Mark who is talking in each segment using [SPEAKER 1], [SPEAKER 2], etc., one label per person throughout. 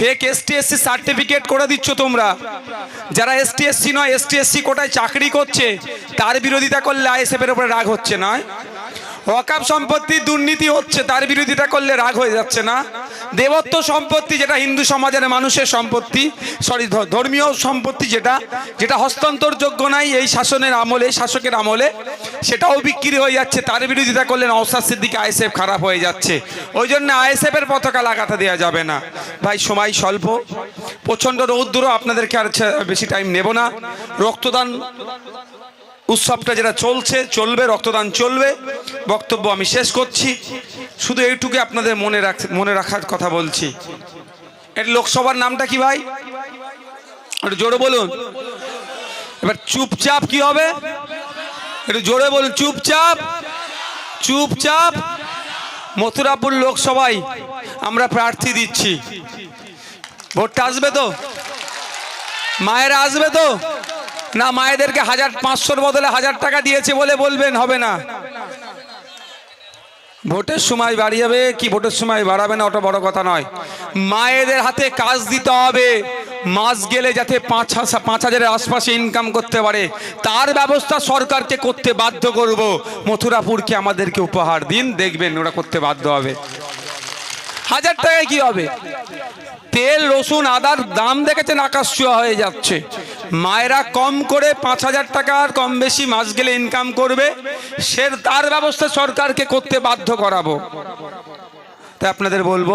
[SPEAKER 1] Fake STSC certificate করে দিচ্ছ তোমরা। যারা এসটিএসসি নয় এসটিএসসি কোটায় চাকরি করছে, তার বিরোধিতা করলে আইএসএফ এর উপরে রাগ হচ্ছে না ওয়াকাব সম্পত্তি দুর্নীতি হচ্ছে, তার বিরোধিতা করলে রাগ হয়ে যাচ্ছে না। দেবত্ব সম্পত্তি যেটা হিন্দু সমাজের মানুষের সম্পত্তি সরি ধর্মীয় সম্পত্তি যেটা যেটা হস্তান্তরযোগ্য নাই, এই শাসনের আমলে শাসকের আমলে, সেটাও বিক্রি হয়ে যাচ্ছে, তার বিরোধিতা করলে নওসাদ সিদ্দিকে আইএসএফ খারাপ হয়ে যাচ্ছে। ওই জন্য আইএসএফ এর পতাকা লাগাতে দেওয়া যাবে না। ভাই, সময় স্বল্প। প্রচণ্ড রৌদ্র, আপনাদেরকে আর বেশি টাইম নেব না। রক্তদান উৎসবটা যেটা চলছে, চলবে, রক্তদান চলবে। বক্তব্য আমি শেষ করছি। শুধু এইটুকু আপনাদের মনে রাখ, মনে রাখার কথা বলছি। এর লোকসভার নামটা কি ভাই? একটু জোরে বলুন। এবার চুপচাপ কি হবে? একটু জোরে বলুন, চুপচাপ। চুপচাপ। মথুরাপুর লোকসভায় আমরা প্রার্থী দিচ্ছি। ভোটটা আসবে তো? মায়েরা আসবে তো? না, মায়েদেরকে হাজার পাঁচশোর বদলে হাজার টাকা দিয়েছে বলে বলবেন, হবে না। ভোটের সময় বাড়িয়ে কি ভোটের সময় বাড়াবে না, ওটা বড় কথা নয়। মায়েদের হাতে কাজ দিতে হবে, মাস গেলে যাতে পাঁচ হাজার পাঁচ হাজারের আশপাশে ইনকাম করতে পারে। তার ব্যবস্থা সরকারকে করতে বাধ্য করব। মথুরাপুরকে আমাদেরকে উপহার দিন, দেখবেন ওরা করতে বাধ্য হবে। হাজার টাকায় কি হবে? তেল, রসুন, আদার দাম দেখেছেন আকাশ হয়ে যাচ্ছে। মায়েরা কম করে পাঁচ হাজার টাকার কম বেশি মাস গেলে ইনকাম করবে, সে তার ব্যবস্থা সরকারকে করতে বাধ্য করাবো। তাই আপনাদের বলব,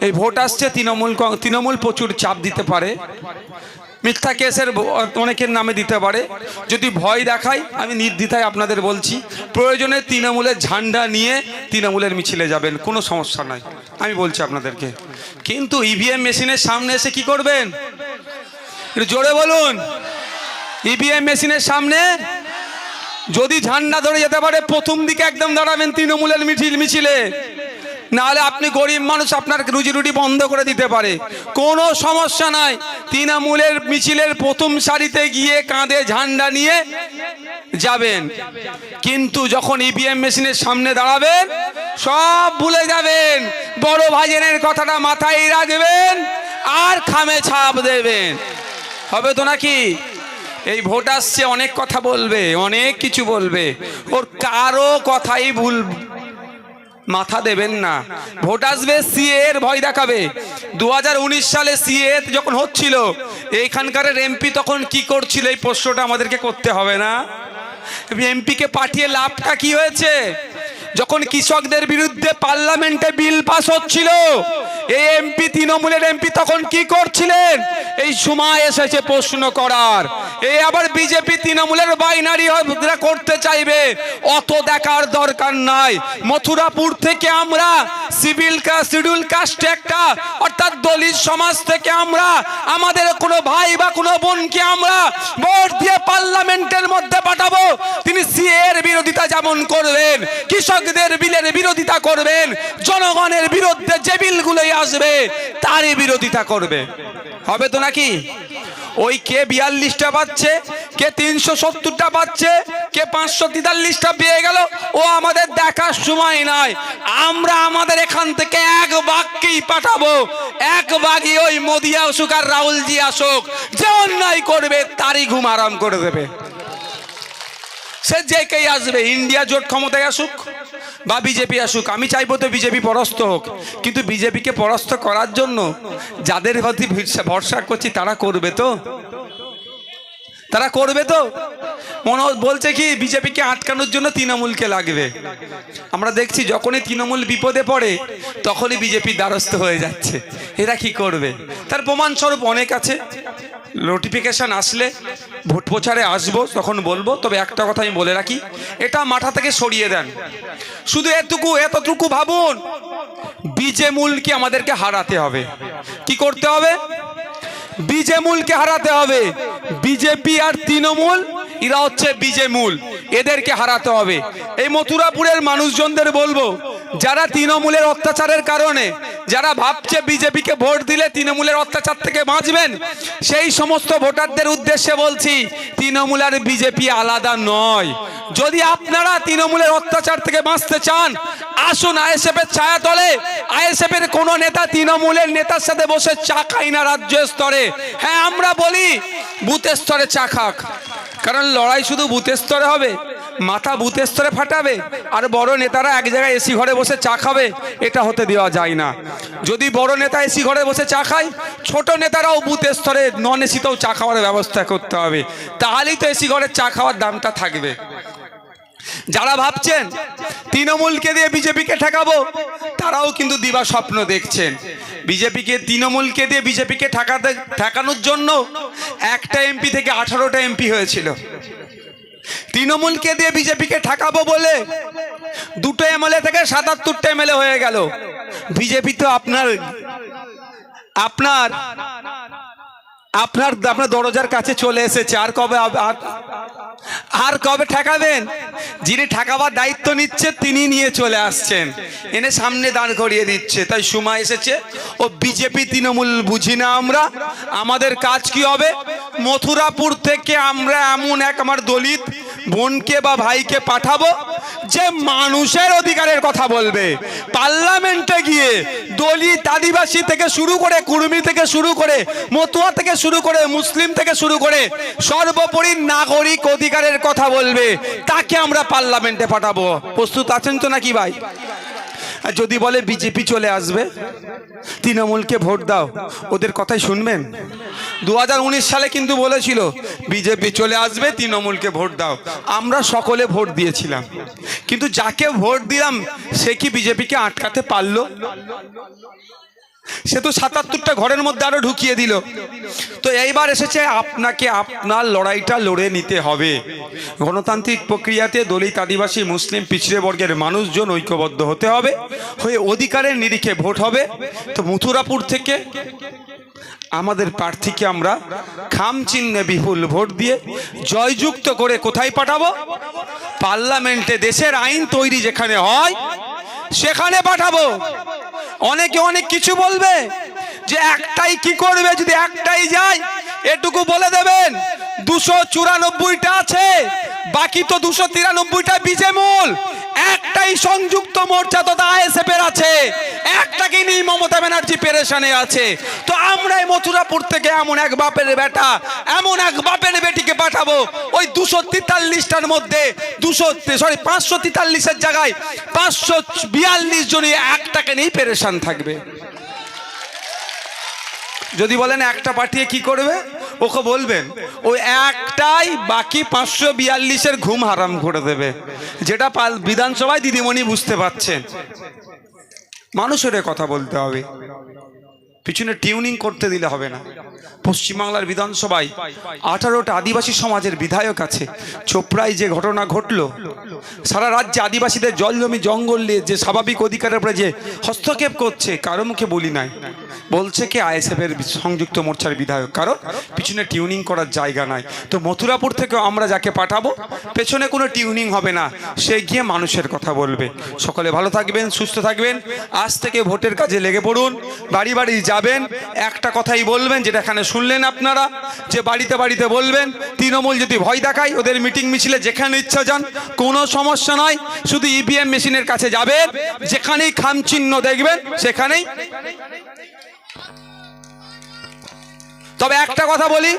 [SPEAKER 1] এই ভোট আসছে, তৃণমূল তৃণমূল প্রচুর চাপ দিতে পারে। মিথ্যা কেসের অনেকের নামে দিতে পারে। যদি ভয় দেখায়, আমি নির্দ্বিধায় আপনাদের বলছি, প্রয়োজনে তৃণমূলের ঝান্ডা নিয়ে তৃণমূলের মিছিলে যাবেন, কোনো সমস্যা নাই। আমি বলছি আপনাদেরকে। কিন্তু ইভিএম মেশিনের সামনে এসে কি করবেন? একটু জোরে বলুন। ইভিএম মেশিনের সামনে যদি ঝান্ডা ধরে যেতে পারে, প্রথম দিকে একদম দাঁড়াবেন তৃণমূলের মিছিল, মিছিলে। নাহলে আপনি গরিব মানুষ, আপনার রুজি রুটি বন্ধ করে দিতে পারে। কোনো সমস্যা নাই। তৃণমূলের মিছিলের প্রথম সারিতে গিয়ে কাঁধে ঝান্ডা নিয়ে যাবেন। কিন্তু যখন ইভিএম মেশিনের সামনে দাঁড়াবেন, সব ভুলে যাবেন। বড় ভাইজেনের কথাটা মাথায় রাখবেন আর খামে ছাপ দেবেন। হবে তো নাকি? এই ভোট আসছে, অনেক কথা বলবে, অনেক কিছু বলবে। ওর কারও কথাই ভুল মাথা দেবেন না। ভোট আসবে, সিএ এর ভয় দেখাবে। দু হাজার উনিশ সালে সিএ যখন হচ্ছিল এইখানকার এমপি তখন কি করছিল? এই প্রশ্নটা আমাদেরকে করতে হবে না। এমপিকে পাঠিয়ে লাভটা কি হয়েছে? যখন কৃষকদের বিরুদ্ধে পার্লামেন্টে বিল পাস হচ্ছিল এই এমপি, তৃণমূলের এমপি তখন কি করছিলেন? এই সময় এসেছে প্রশ্ন করার। এই আবার বিজেপি তৃণমূলের বাইনারি করতে চাইবে। অত দেখার দরকার নাই। মথুরাপুর থেকে আমরা, সিভিল শিডিউল কাস্ট একটা, অর্থাৎ দলিত সমাজ থেকে আমরা, আমাদের কোনো ভাই বা কোনো বোনকে আমরা ভোট দিয়ে পার্লামেন্টের মধ্যে পাঠাবো। তিনি সিএ এর বিরোধিতা যেমন করবেন, কৃষকদের বিলের বিরোধিতা করবেন, জনগণের বিরুদ্ধে যে বিলগুলোই আসবে, তারই বিরোধিতা করবে। হবে তো নাকি? ওই কে বিয়াল্লিশটা পাচ্ছে, কে তিনশো সত্তরটা পাচ্ছে, কে পাঁচশো তেতাল্লিশটা পেয়ে গেল, ও আমাদের দেখার সময় নাই। আমরা আমাদের এখান থেকে এক বাঘকেই পাঠাবো। এক বাঘই ওই মোদি আসুক আর রাহুলজি আসুক, যে অন্যায় করবে তারই ঘুম আরাম করে দেবে। সে যে কেই আসবে, ইন্ডিয়া জোট ক্ষমতায় আসুক। বা বিজেপি আসুক, আমি চাইব তো বিজেপি পরাস্ত হোক। কিন্তু বিজেপিকে পরাস্ত করার জন্য যাদের প্রতি ভরসা- করছি তারা করবে তো? তারা করবে তো? মনে বলছে কি, বিজেপিকে আটকানোর জন্য তৃণমূলকে লাগবে। আমরা দেখছি যখনই তৃণমূল বিপদে পড়ে, তখনই বিজেপি দ্বারস্থ হয়ে যাচ্ছে। এরা কি করবে? তার প্রমাণস্বরূপ অনেক আছে। নোটিফিকেশন আসলে ভোট প্রচারে আসব, তখন বলব। তবে একটা কথা আমি বলে রাখি, এটা মাথা থেকে সরিয়ে দেন। শুধু এতটুকু এতটুকু ভাবুন বিজে মূলকে আমাদেরকে হারাতে হবে। কি করতে হবে? বিজেমূলকে হারাতে হবে। বিজেপি আর তৃণমূল, এরা হচ্ছে বিজেমূল, এদেরকে হারাতে হবে। এই মথুরাপুরের মানুষজনদের বলব যারা তৃণমূলের অত্যাচারের কারণে, যারা ভাবছে বিজেপিকে ভোট দিলে তৃণমূলের অত্যাচার থেকে বাঁচবেন, সেই সমস্ত ভোটারদের উদ্দেশ্যে বলছি, তৃণমূল আর বিজেপি আলাদা নয়। যদি আপনারা তৃণমূলের অত্যাচার থেকে বাঁচতে চান, আসুন আইএসএফ এর ছায়া তলে আইএসএফ এর কোন নেতা তৃণমূলের নেতার সাথে বসে চা খাই না রাজ্য স্তরে। হ্যাঁ আমরা বলি বুথ স্তরে চা খাক। কারণ লড়াই শুধু বুথ স্তরে হবে। মাথা বুথ স্তরে ফাটাবে আর বড় নেতারা এক জায়গায় এসি ঘরে বসে চা খাবে, এটা হতে দেওয়া যায় না। যদি বড় নেতা এসি ঘরে বসে চা খায়, ছোট নেতারাও বুথ স্তরে নন এসিতেও চা খাওয়ার ব্যবস্থা করতে হবে। তাহলেই তো এসি ঘরের চা খাওয়ার দামটা থাকবে। যারা ভাবছেন, তৃণমূলকে দিয়ে বিজেপিকে ঠেকাবো, তারাও কিন্তু দিবা স্বপ্ন দেখছেন। বিজেপিকে, তৃণমূলকে দিয়ে বিজেপিকে ঠেকাতে ঠেকানোর জন্য একটা এমপি থেকে আঠারোটা এমপি হয়েছিল। তৃণমূলকে দিয়ে বিজেপিকে ঠাকাবো বলে দুটো এমএলএ থেকে সাতাত্তরটা এমএলএ হয়ে গেল। বিজেপি তো আপনার আপনার আপনার আপনার দরজার কাছে চলে এসেছে। আর কবে আর কবে ঠেকাবেন? যিনি ঠেকাবার দায়িত্ব নিচ্ছে, তিনি নিয়ে চলে আসছেন। এনে সামনে দাঁড় করিয়ে দিচ্ছে। তাই সময় এসেছে। ও বিজেপি তৃণমূল বুঝি না আমরা? আমাদের কাজ কি হবে? মথুরাপুর থেকে আমরা এমন এক আমার দলিত বোনকে বা ভাইকে পাঠাবো? যে মানুষের অধিকারের কথা বলবে, পার্লামেন্টে গিয়ে দলিত আদিবাসী থেকে শুরু করে কুর্মি থেকে শুরু করে মতুয়া থেকে শুরু করে মুসলিম থেকে শুরু করে সর্বোপরি নাগরিক অধিকারের কথা বলবে, তাকে আমরা পার্লামেন্টে পাঠাবো। প্রস্তুত আছেন তো নাকি ভাই? আর যদি বলে বিজেপি চলে আসবে, তৃণমূলকে ভোট দাও। ওদের কথাই শুনবেন? দু হাজার উনিশ সালে কিন্তু বলেছিল, বিজেপি চলে আসবে, তৃণমূলকে ভোট দাও। আমরা সকলে ভোট দিয়েছিলাম। কিন্তু যাকে ভোট দিলাম, সে কি বিজেপিকে আটকাতে পারল? সে তো সাতাত্তরটা ঘরের মধ্যে আরও ঢুকিয়ে দিল। তো এইবার এসেছে, আপনাকে আপনার লড়াইটা লড়ে নিতে হবে। গণতান্ত্রিক প্রক্রিয়াতে দলিত আদিবাসী, মুসলিম, পিছড়ে বর্গের মানুষজন ঐক্যবদ্ধ হতে হবে, হয়ে অধিকারের নিরিখে ভোট হবে। তো মথুরাপুর থেকে আমাদের প্রার্থীকে আমরা খাম চিহ্নে বিপুল ভোট দিয়ে জয়যুক্ত করে কোথায় পাঠাবো? পার্লামেন্টে দেশের আইন তৈরি যেখানে হয়, সেখানে পাঠাবো। অনেকে অনেক কিছু বলবে যে একটাই কি করবে? যদি একটাই যায়, এটুকু বলে দেবেন, দুশো চুরানব্বইটা আছে, বাকি তো দুশো তিরানব্বইটা বিজেমূল। একটাই সংযুক্ত মোর্চা তো আইএসএফ এর আছে। একটাকে নিয়ে মমতা ব্যানার্জি পেরেশানে আছে। তো আমরা এই মথুরাপুর থেকে এমন এক বাপের বেটা, এমন এক বাপের বেটিকে পাঠাবো। ওই দুশো তেতাল্লিশটার মধ্যে, দুশো সরি পাঁচশো তেতাল্লিশের জায়গায় পাঁচশো বিয়াল্লিশ জনই একটাকে নিয়েই পেরেশান থাকবে। যদি বলেন একটা পাঠিয়ে কি করবে? ওকে বলবেন ওই একটাই বাকি পাঁচশো বিয়াল্লিশের ঘুম হারাম করে দেবে, যেটা পাল বিধানসভায় দিদিমণি বুঝতে পারছেন। মানুষের কথা বলতে হবে। পিছনে টিউনিং করতে দিলে হবে না। পশ্চিমবাংলার বিধানসভায় আঠারোটা আদিবাসী সমাজের বিধায়ক আছে। চোপড়ায় যে ঘটনা ঘটলো, সারা রাজ্যে আদিবাসীদের জল জমি জঙ্গল নিয়ে যে স্বাভাবিক অধিকারের উপরে যে হস্তক্ষেপ করছে, কারও মুখে বলি নাই। বলছে কি আইএসএফ এর সংযুক্ত মোর্চার বিধায়ক। কারণ পিছনে টিউনিং করার জায়গা নাই। তো মথুরাপুর থেকে আমরা যাকে পাঠাবো, পেছনে কোনো টিউনিং হবে না। সে গিয়ে মানুষের কথা বলবে। সকলে ভালো থাকবেন, সুস্থ থাকবেন। আজ থেকে ভোটের কাজে লেগে পড়ুন। বাড়ি বাড়ি যাবেন, একটা কথাই বলবেন, যেটা এখানে শুনলেন আপনারা, যে বাড়িতে বাড়িতে বলবেন, তৃণমূল যদি ভয় দেখায়, ওদের মিটিং মিছিলে যেখানে ইচ্ছা যান, কোনো সমস্যা নয়, শুধু ইভিএম মেশিনের কাছে যাবেন যেখানেই খামচিহ্ন দেখবেন, সেখানেই। তবে একটা কথা বলি,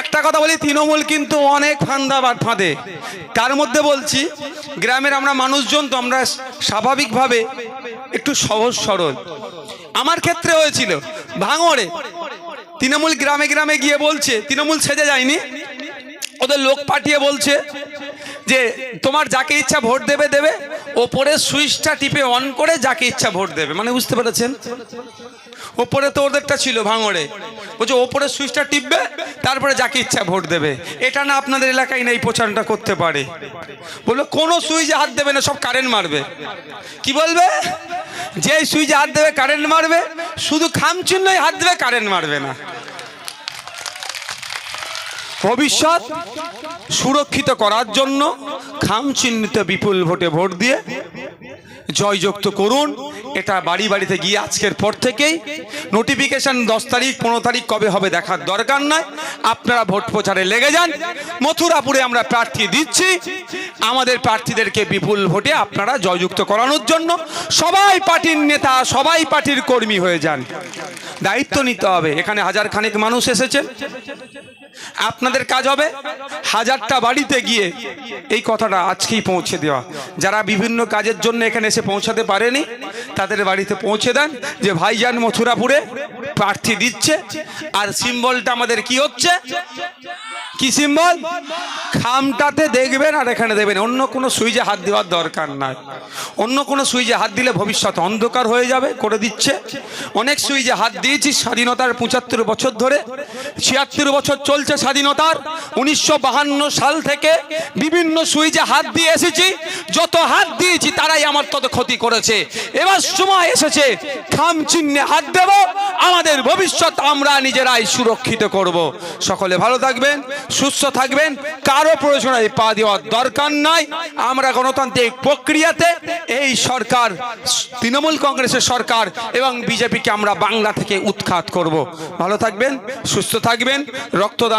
[SPEAKER 1] একটা কথা বলি, তৃণমূল কিন্তু অনেক ফান্দা বা ফাঁদে। তার মধ্যে বলছি, গ্রামের আমরা মানুষজন তো আমরা স্বাভাবিকভাবে একটু সহজ সরল। আমার ক্ষেত্রে হয়েছিল ভাঙড়ে। তৃণমূল গ্রামে গ্রামে গিয়ে বলছে তৃণমূল সেজে যায়নি? ওদের লোক পাঠিয়ে বলছে যে, তোমার যাকে ইচ্ছা ভোট দেবে দেবে। ওপরে সুইচটা টিপে অন করে যাকে ইচ্ছা ভোট দেবে। মানে বুঝতে পেরেছেন? ওপরে তো ওদেরটা ছিল ভাঙড়ে। বলছে ওপরে সুইচটা টিপবে, তারপরে যাকে ইচ্ছা ভোট দেবে। এটা না আপনাদের এলাকায় না এই প্রচারটা করতে পারে। বলল, কোনো সুইচে হাত দেবে না, সব কারেন্ট মারবে। কি বলবে? যে সুইচে হাত দেবে, কারেন্ট মারবে। শুধু খামচিহ্নই হাত দেবে, কারেন্ট মারবে না। ভবিষ্যৎ সুরক্ষিত করার জন্য খাম চিহ্নিত বিপুল ভোটে ভোট দিয়ে জয়যুক্ত করুন। এটা বাড়ি বাড়িতে গিয়ে আজকের পর থেকেই। নোটিফিকেশন দশ তারিখ, পনেরো তারিখ কবে হবে দেখার দরকার নয় আপনারা ভোট প্রচারে লেগে যান। মথুরাপুরে আমরা প্রার্থী দিচ্ছি। আমাদের প্রার্থীদেরকে বিপুল ভোটে আপনারা জয়যুক্ত করানোর জন্য সবাই পার্টির নেতা, সবাই পার্টির কর্মী হয়ে যান। দায়িত্ব নিতে হবে। এখানে হাজার খানেক মানুষ এসেছে। আপনাদের কাজ হবে হাজারটা বাড়িতে গিয়ে এই কথাটা আজকেই পৌঁছে দেওয়া। যারা বিভিন্ন কাজের জন্য এখানে এসে পৌঁছাতে পারেনি, তাদের বাড়িতে পৌঁছে দেন যে ভাইজান মথুরাপুরে প্রার্থী দিচ্ছে। আর সিম্বলটা আমাদের কি হচ্ছে? কি সিম্বল? খামটাতে দেখবেন আর এখানে দেবেন। অন্য কোনো সুইচে হাত দেওয়ার দরকার নাই। অন্য কোনো সুইচে হাত দিলে ভবিষ্যৎ অন্ধকার হয়ে যাবে, করে দিচ্ছে। অনেক সুইচে হাত দিয়েছি স্বাধীনতার পঁচাত্তর বছর ধরে। ছিয়াত্তর বছর চলছে স্বাধীনতার। উনিশশো সাল থেকে বিভিন্ন সুইচে হাত দিয়ে এসেছি। যত হাত দিয়েছি, তারাই আমার তত ক্ষতি করেছে। এবার সময় এসেছে, খাম চিহ্নে হাত দেব। আমাদের ভবিষ্যৎ আমরা নিজেরাই সুরক্ষিত করব। সকলে ভালো থাকবেন, সুস্থ থাকবেন। কারও প্রয়োজনে পা দেওয়ার দরকার নাই। আমরা গণতান্ত্রিক প্রক্রিয়াতে এই সরকার, তৃণমূল কংগ্রেসের সরকার এবং বিজেপিকে আমরা বাংলা থেকে উৎখাত করব। ভালো থাকবেন, সুস্থ থাকবেন। রক্তদান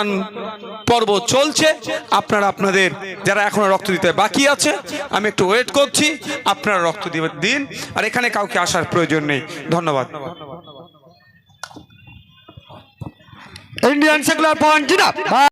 [SPEAKER 1] পর্ব চলছে। আপনারা আপনাদের যারা এখনও রক্ত দিতে বাকি আছে, আমি একটু ওয়েট করছি। আপনারা রক্ত দিন। আর এখানে কাউকে আসার প্রয়োজন নেই। ধন্যবাদ।
[SPEAKER 2] Indian secular point